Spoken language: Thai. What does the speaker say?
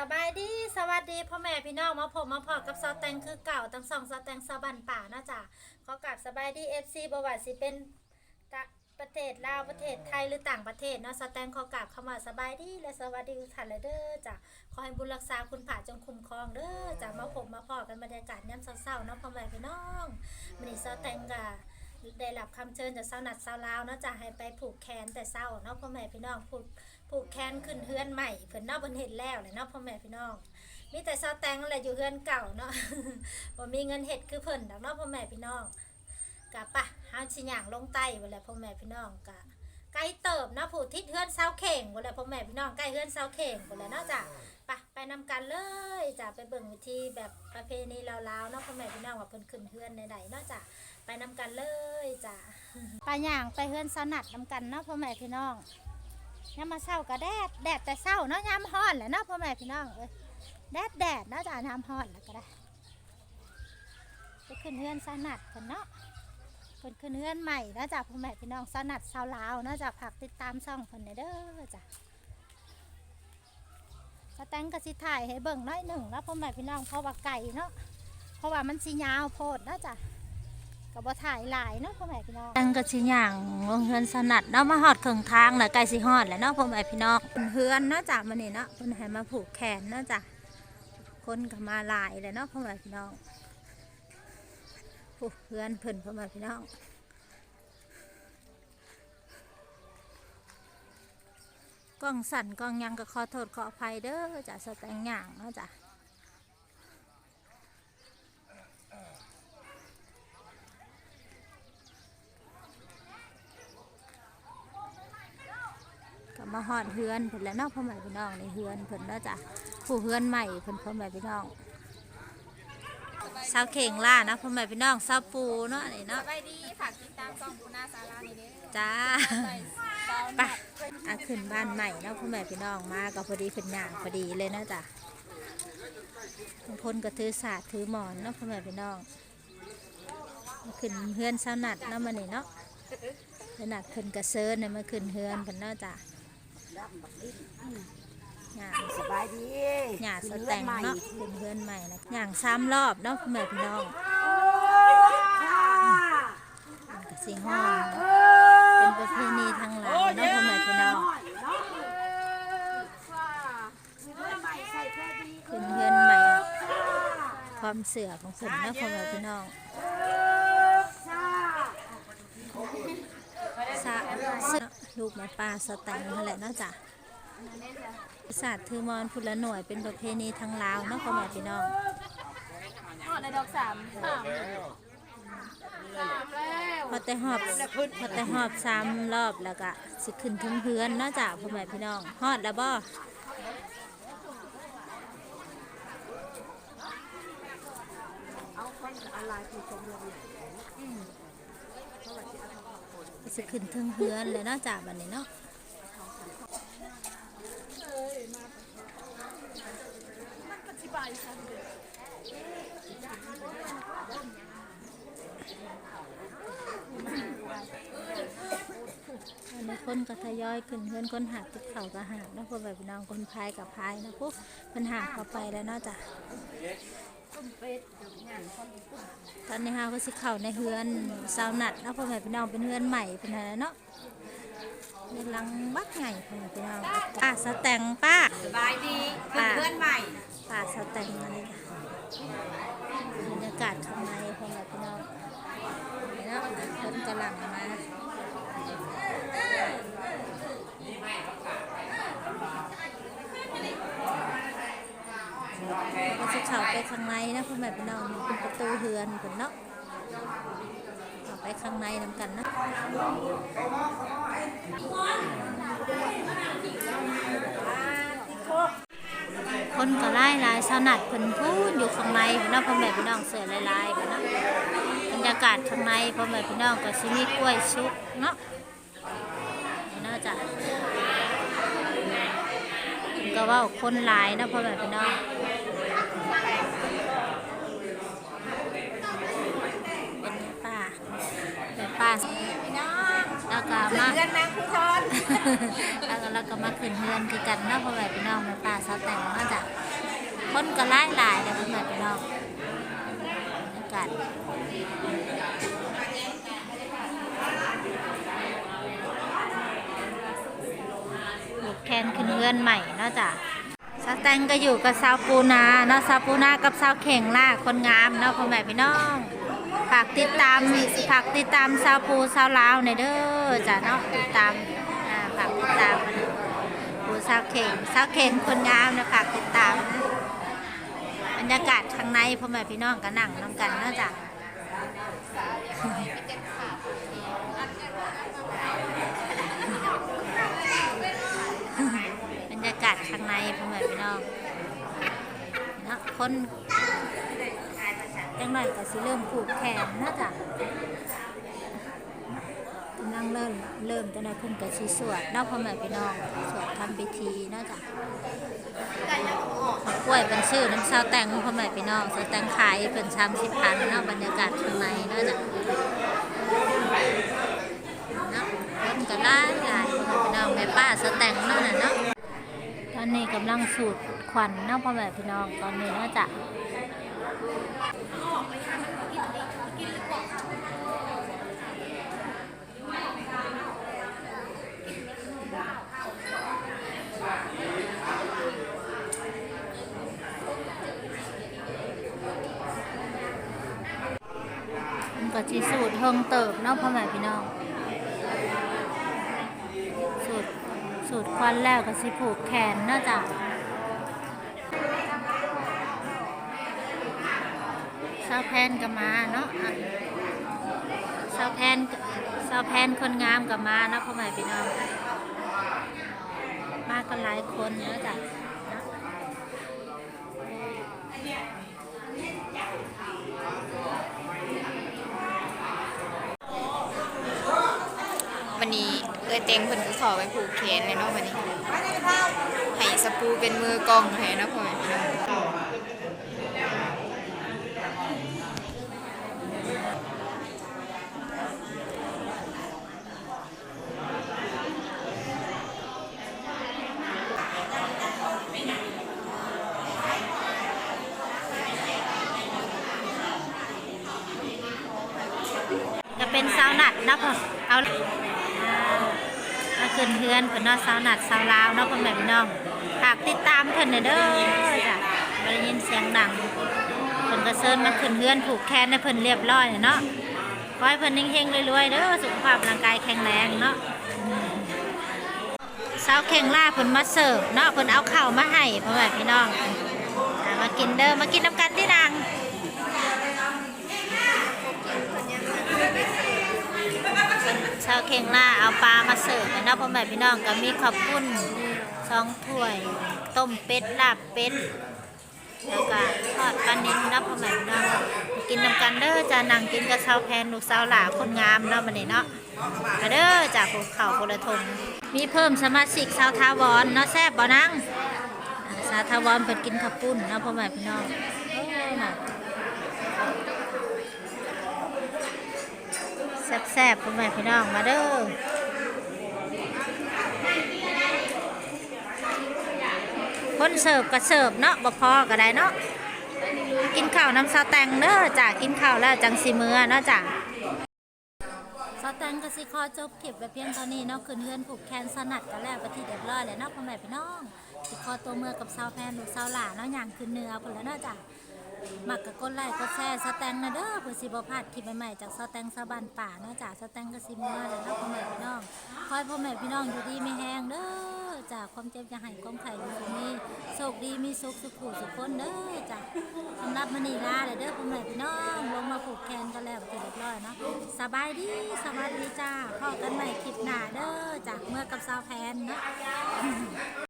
สบายดีสวัสดีพ่อแม่พี่น้องมาผมมาพอกับซอแตงคือเก่าทั้งสองซอแตงซอบันป่านะจ๊ะขอกราบสบายดีเอฟซีบว่าสิเป็นประเทศลาวประเทศไทยหรือต่างประเทศเนาะซอแตงขอกราบเข้ามาสบายดีและสวัสดีทุกท่านเลยเด้อจ้ะขอให้บุญรักษาคุณผ่าจงคุ้มครองเด้อจ้ะมาผมมาพอกันบรรยากาศยามเศร้าๆเนาะพ่อแม่พี่น้องวันนี้ซอแตงกะได้รับคำเชิญจากสาวนัดสาวลาวเนาะจ้ะให้ไปผูกแขนแต่เศร้าเนาะพ่อแม่พี่น้องผูก ผูกแขนขึ้นเฮือนใหม่เพิ่นเนอกเพิ่นเฮ็ดแล้วเลยเนาะพ่อแม่พี่น้อง มีแต่ซาแตงนั่นแหละอยู่เฮือนเก่าเนาะ บ่มีเงินเฮ็ดคือเพิ่นดอกเนาะพ่อแม่พี่น้องกะปะเฮาสิย่างลงใต้บ่แหละพ่อแม่พี่น้องกะไกลเติบเนาะผู้ทิศเฮือนเซาเข่งบ่แหละพ่อแม่พี่น้องใกล้เฮือนเซาเข่งบ่แหละเนาะจ้ะไปไปนำกันเลยจ้ะไปเบิ่งวิธีแบบประเพณีลาวๆเนาะพ่อแม่พี่น้องว่าเพิ่นขึ้นเฮือนใดๆเนาะจ้ะไปนำกันเลยจ้ะ ไปย่างไปเฮือนสนัดนำกันเนาะพ่อแม่พี่น้อง ยามมาเช้าก็แดดแดดแต่เช้าเนาะยามฮ้อนแหละเนาะพ่อแม่พี่น้องเอ้ยแดดแดดเนาะจ้ะยามฮ้อนแล้วก็ได้ไปขึ้นเฮือนสนัดกันเนาะเพิ่นขึ้นเฮือนใหม่เนาะจ้ะพ่อแม่พี่น้องสนัดชาวลาวเนาะจ้ะฝากติดตามช่องเพิ่นเด้อจ้ะสแตงกสิถ่ายให้เบิ่งน้อยหนึ่งเนาะพ่อแม่พี่น้องเพราะว่าไก่เนาะเพราะว่ามันสิยาวโพดเนาะจ้ะ ก็บ่ถ่ายหลายเนาะพ่อแม่พี่น้องตั้งกสิย่างลงเฮือนสนัดเนาะมาฮอดครึ่งทางแล้วใกล้สิฮอดแล้วเนาะพ่อแม่พี่น้องเฮือนเนาะจ้ะมื้อนี้เนาะเพิ่นให้มาผูกแขนเนาะจ้ะคนก็มาหลายแล้วเนาะพ่อแม่พี่น้องผูกเฮือนเพิ่นพ่อแม่พี่น้องกล้องสั่นกล้องหยังก็ขอโทษขออภัยเด้อจ้ะสแตงย่างเนาะจ้ะ มาฮอดเฮือนเพิ่นแล้วนาะพ่อแม่พี่น้องในเฮือนเพิ่นเนาะจ้ะผู้เฮือนใหม่เพิ่นพ่อแม่พี่น้องสาเข่งล่านะพ่อแม่พี่น้องสาปูเนาะนี่เนาะบายดีฝากติดตามช่องปูนาสารานี่เด้อจ้าไปอะขึ้นบ้านใหม่เนาะพ่อแม่พี่น้องมาก็พอดีเพิ่นย่างพอดีเลยนะจ้ะบางคนก็ถือศาสตร์ถือหมอนเนาะพ่อแม่พี่น้องขึ้นเฮือนสาวนัดเนาะมานี่เนาะสาวนัดเพิ่นกระเซิร์นเนี่ยมาขึ้นเฮือนเพิ่นเนาะจ้ะ ย่างสบายดีหยาสแตงเนาะเป็นเพื่อนใหม่นะอย่างซ้ำรอบเนาะพ่อแม่พี่น้องมันก็สิห้องเป็นประเพณีทางหลังเนาะพ่อแม่พี่น้องขึ้นเพื่อนใหม่ความเสือของผมเนาะพ่อแม่พี่น้องสะสะ ลูกแม่ปลาสแตงนั่นแหละเนาะจ้ะศาสตร์ถือมอนพุละหน่วยเป็นประเพณีทางลาวเนาะพ่อแม่พี่น้องอ๋อในดอกสามสามสามแล้วพอแต่หอบพอแต่หอบซ้ำรอบแล้วก็สิขึ้นถึงเฮือนเนาะจ้ะพ่อแม่พี่น้องฮอดแล้วบ่ สิขึ้นถึงเฮือนเลยเนาะจ้ะบัดนี้เนาะอันนี้คนก็ทยอยขึ้นเฮือนคนหาติดเข่าก็หาเนาะพ่อแม่พี่น้องคนพายกับพายนะปุ๊บมันหาเข้าไปแล้วเนาะจ้ะต้มเป็ดงานคน ตอนนี้ฮาก็สิเข้าในเฮือนสาวนัดเนาะพ่อแม่พี่น้องเป็นเฮือนใหม่เป็นอะไรเนาะเป็นหลังบักไงพ่อแม่พี่น้องป้าสแตงป้าสบายดีเพื่อนเพื่อนใหม่ป้าสแตงอะไรจ้ะบรรยากาศข้างในพ่อแม่พี่น้องเนาะคนกำลังมาก็จะ เข้าไปข้างในนะพ่อแม่พี่น้องมันเป็นประตูเฮือนเพิ่นเนาะเข้าไปข้างในนำกันนะคนก็ไล่ลายสนัดเพิ่นพูดอยู่ข้างในเนาะพ่อแม่พี่น้องเสือลายๆกันเนาะบรรยากาศข้างในพ่อแม่พี่น้องก็สิมีกล้วยชุกเนาะเนาะจ้ะก็ว่าคนหลายนะพ่อแม่พี่น้องเป็นป้าเป็นป้าพี่น้องแล้วก็มาเพื่อนนางผู้ทอนแล้วก็แล้วก็มาขึ้นเฮือนคือกันเนาะพ่อแม่พี่น้องแม่ป้าสาวแต่งเนาะจ้ะคนก็หลายหลายเลยพ่อแม่พี่น้องบรรยากาศลูกแคนขึ้นเรือนใหม่เนาะจ้ะสาวแตงก็อยู่กับสาวปูนาเนาะสาวปูนากับสาวเข่งล่าคนงามเนาะพ่อแม่พี่น้องฝากติดตามฝากติดตามสาวปูสาวลาวในเด้อจ้ะเนาะติดตามอ่าฝากติดตามปูสาวเข่งสาวเข่งคนงามนะฝากติดตามนะบรรยากาศข้างในพ่อแม่พี่น้องก็นั่งน้ำกันเนาะจ้ะ บรรยากาศข้างในพ่อแม่พี่น้องเนจังหน่อยก็สิเริ่มผูกแขนนะจ้ะกำลังเริ่มเริ่มจังหน่อยเพิ่นก็สิสวดเนาะพ่อแม่พี่น้องสวดทำพิธีนะจ้ะกล้วยเป็นชื่อน้ำซาวแตงพ่อแม่พี่น้องซาวแตงขายเป็นชามสิบพันเนาะบรรยากาศข้างในเนาะจ้ะเนาะเล่นกันได้หลายพ่อแม่พี่น้องแม่ป้าซาวแตงเนาะน่ะเนาะ อนนี้กำลังสูดควันเนาะพ่อแม่พี่น้องตอนนี้เนาจะก็สิสูดเฮิงเติบเนาะพ่อแม่พี่น้องสูด สูดควันแล้วก็สิผูกแขนเนาจะสาวแพนก็มาเนาะอะสาวแพนสาวแพนคนงามก็มาเนาะพ่อแม่พี่น้องมากันหลายคนเนาะจ้ะนะวันนี้ เอ้ยเต็งเพิ่นก็ขอไปผูกแขนเลยเนาะวันนี้ให้สปูเป็นมือกล้องให้นะพ่อแม่พี่น้องจะเป็นสาวหนัดนะพ่อเอา ขึ้นเฮือนเพิ่นเนาะสาวหนัดสาวลาวเนาะพ่อแม่พี่น้องฝากติดตามเพิ่นเด้อเด้อจ้ะบ่ได้ยินเสียงดังเพิ่นก็เชิญมาขึ้นเฮือนผูกแขนให้เพิ่นเรียบร้อยเนาะขอให้เพิ่นเฮงๆรวยๆเด้อสุขภาพร่างกายแข็งแรงเนาะสาวเข่งล่าเพิ่นมาเสิร์ฟเนาะเพิ่นเอาข้าวมาให้พ่อแม่พี่น้องมากินเด้อมากินน้ำกันที่ดังาวเข่งล่าเอาปลามาเสิร์ฟนะพ่อแม่พี่น้องก็มีข้าวปุ้นสองถ้วย ต้มเป็ดลาบเป็ดแล้วก็ทอดปลาเนิ่เนะพ่อแม่พี่น้องกินนำกันเด้อจ้านั่งกินกับชาวแพนลูกสาวหลาคนงามเนาะบัดนี้เนาะมาเด้อจากภูเขาโพลทงมีเพิ่มสมาชิกชาวทาวรเนาะแซ่บบ่นังอ่าสาวทาวรเพิ่นกินข้าวปุ้นเนาะพ่อแม่พี่น้องโอ้ยน่ะ แซ่บๆพ่อแม่พี่น้องมาเด้อคนเสิร์ฟก็เสิร์ฟเนาะบ่พอก็ได้เนาะกินข้าวน้ำซาแตงเด้อจ้ะกินข้าวแล้วจังสิมื้อเนาะจ้ะซาแตงก็สิขอจบคลิปไว้เพียงเท่านี้เนาะคืนเฮือนผูกแขนสนัดกันแล้วไปที่เรียบร้อยแล้วเนาะพ่อแม่พี่น้องสิขอตัวเมื่อกับสาวแพนลูกสาวหลาเนาะอย่างคืนเนื้อพุ่นแล้วเนาะจ้ะ มักกับกดไลค์กดแชร์สแตงนะเด้อเพื่อสิบ่พลาดคลิปใหม่ๆจากสแตงสะบันป่าเนาะจากสแตงกสิมื่อแล้วเนาะพ่อแม่พี่น้องคอยพ่อแม่พี่น้องอยู่ดีไม่แห้งเด้อจากความเจ็บจะหายความไข่อยู่ตรงนี้โชคดีมีสุขสุขผู้สุขคนเด้อจ้ะสำหรับมื้อนี้ลาเลยเด้อพ่อแม่พี่น้องลงมาผูกแขนกันแล้วเรียบร้อยเนาะสบายดีสวัสดีจ้าพอกันใหม่คลิปหน้าเด้อจากเมื่อกับสาวแพนเนาะ